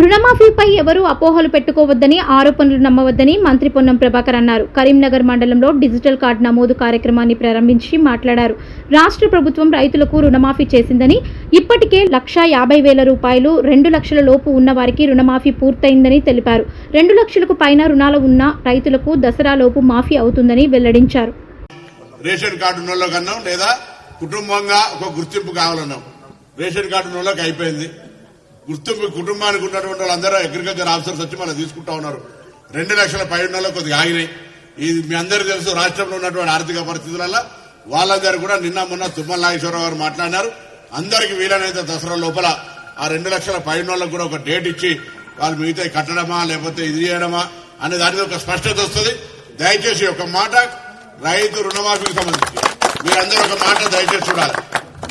రుణమాఫీపై ఎవరూ అపోహలు పెట్టుకోవద్దని ఆరోపణలు నమ్మవద్దని మంత్రి పొన్నం ప్రభాకర్ అన్నారు. కరీంనగర్ మండలంలో డిజిటల్ కార్డు నమోదు కార్యక్రమాన్ని ప్రారంభించి మాట్లాడారు. రాష్ట్ర ప్రభుత్వం రైతులకు రుణమాఫీ చేసిందని ఇప్పటికే లక్షా యాభై వేల రూపాయలు రెండు లక్షల లోపు ఉన్న వారికి రుణమాఫీ పూర్తయిందని తెలిపారు. రెండు లక్షలకు పైన రుణాలు ఉన్న రైతులకు దసరా లోపు మాఫీ అవుతుందని వెల్లడించారు. రేషన్ కార్డు లేదా కుటుంబంగా ఒక గుర్తింపు కావాలన్నాం. రేషన్ కార్డు అయిపోయింది. గుర్తింపు కుటుంబానికి ఉన్నటువంటి వాళ్ళందరూ అగ్రికల్చర్ ఆఫీసర్స్ వచ్చి మనం తీసుకుంటా ఉన్నారు. రెండు లక్షల పై ఉన్న కొద్దిగా ఆగినాయి. ఇది మీ అందరికీ తెలుసు రాష్ట్రంలో ఉన్నటువంటి ఆర్థిక పరిస్థితులలో వాళ్ళందరూ కూడా నిన్న మొన్న తుమ్మల నాగేశ్వరరావు గారు మాట్లాడినారు. అందరికి వీలైనంత దసరా లోపల ఆ రెండు లక్షల పై కూడా ఒక డేట్ ఇచ్చి వాళ్ళు మిగతా కట్టడమా లేకపోతే ఇది చేయడమా అనే దాని ఒక స్పష్టత వస్తుంది. దయచేసి ఒక మాట రైతు రుణమాఫీకి సంబంధించి. మీరందరూ ఒక మాట దయచేసి చూడాలి.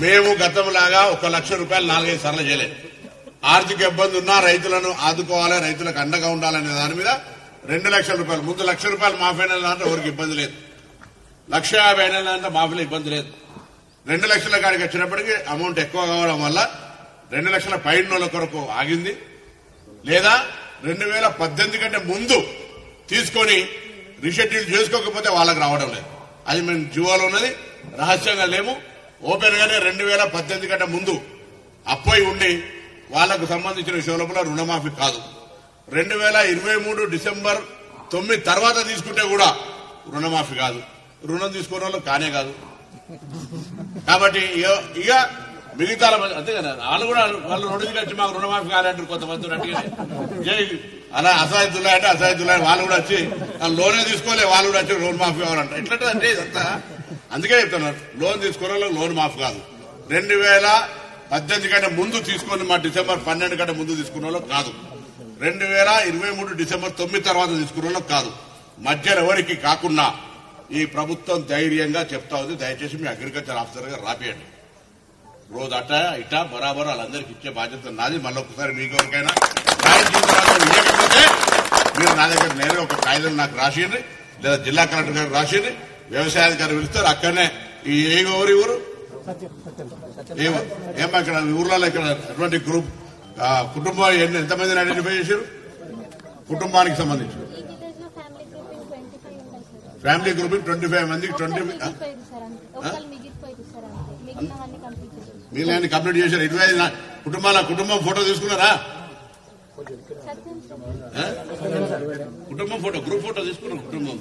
మేము గతంలాగా ఒక లక్ష రూపాయలు నాలుగైదు సార్లు చేయలేదు. ఆర్థిక ఇబ్బంది ఉన్నా రైతులను ఆదుకోవాలి రైతులకు అండగా ఉండాలనే దాని మీద రెండు లక్షల రూపాయలు ముందు లక్ష రూపాయలు మాఫీ అయిన అంటే ఎవరికి ఇబ్బంది లేదు. లక్ష యాభై అయిన అంటే మాఫీలో ఇబ్బంది లేదు. రెండు లక్షల కాడికి వచ్చినప్పటికీ అమౌంట్ ఎక్కువ కావడం వల్ల రెండు లక్షల పైన కొరకు ఆగింది. లేదా రెండు వేల పద్దెనిమిది కంటే ముందు తీసుకొని రీషెడ్యూల్ చేసుకోకపోతే వాళ్ళకి రావడం లేదు. అది మేము జీవోలో ఉన్నది రహస్యంగా లేము. ఓపెన్ గానే రెండు వేల పద్దెనిమిది కంటే ముందు అప్పై ఉండి వాళ్ళకు సంబంధించిన విషయంలో రుణమాఫీ కాదు. రెండు వేల ఇరవై మూడు డిసెంబర్ తొమ్మిది తర్వాత తీసుకుంటే కూడా రుణమాఫీ కాదు. రుణం తీసుకున్న వాళ్ళు కానే కాదు. కాబట్టి ఇక- మిగతా అంతే కదా వాళ్ళు కూడా వాళ్ళు రెండు వచ్చి మాకు రుణమాఫీ కాలంటారు కొంతమంది అంటే అలా అసాయితుల్లా అంటే అసాయితుల్లా వాళ్ళు కూడా వచ్చి లోనే తీసుకోలే వాళ్ళు కూడా వచ్చి లోన్ మాఫీ కావాలంట. ఎట్లంటే అంటే ఇదంతా. అందుకే చెప్తున్నారు లోన్ తీసుకున్న లోన్ మాఫీ కాదు. రెండు వేల పద్దెనిమిది కంటే ముందు తీసుకుని మా డిసెంబర్ పన్నెండు కంటే ముందు తీసుకున్న కాదు. రెండు వేల ఇరవై మూడు డిసెంబర్ తొమ్మిది తర్వాత తీసుకున్న కాదు. మధ్యలో ఎవరికి కాకుండా ఈ ప్రభుత్వం ధైర్యంగా చెప్తా ఉంది. దయచేసి మీ అగ్రికల్చర్ ఆఫీసర్ గారు రాపియండి. రోజు అట ఇట బరాబర్ వాళ్ళందరికి ఇచ్చే బాధ్యత నాది. మళ్ళీ ఒకసారి మీకు ఎవరికైనా మీరు నా దగ్గర నేరుగా ఒక కాగితం నాకు రాసియండి. లేదా జిల్లా కలెక్టర్ గారు రాసిండ్రి వ్యవసాయాధికారి పిలుస్తారు. అక్కడనే ఈ ఏ ఊరు. ఈ ఊరు ఏ ఊరు? ఏమ్మా ఇక్కడ ఊర్లలో ఇక్కడ ఎటువంటి గ్రూప్ కుటుంబం ఎన్ని ఎంతమందిని ఐడెంటిఫై చేశారు? కుటుంబానికి సంబంధించి. Family grouping twenty five grouping twenty మందికి మిగిలినవన్నీ కంప్లీట్ చేశారు. ఇరవై ఐదు కుటుంబాల కుటుంబం ఫోటో తీసుకున్నారా? కుటుంబం ఫోటో గ్రూప్ ఫోటో తీసుకున్నాం కుటుంబం.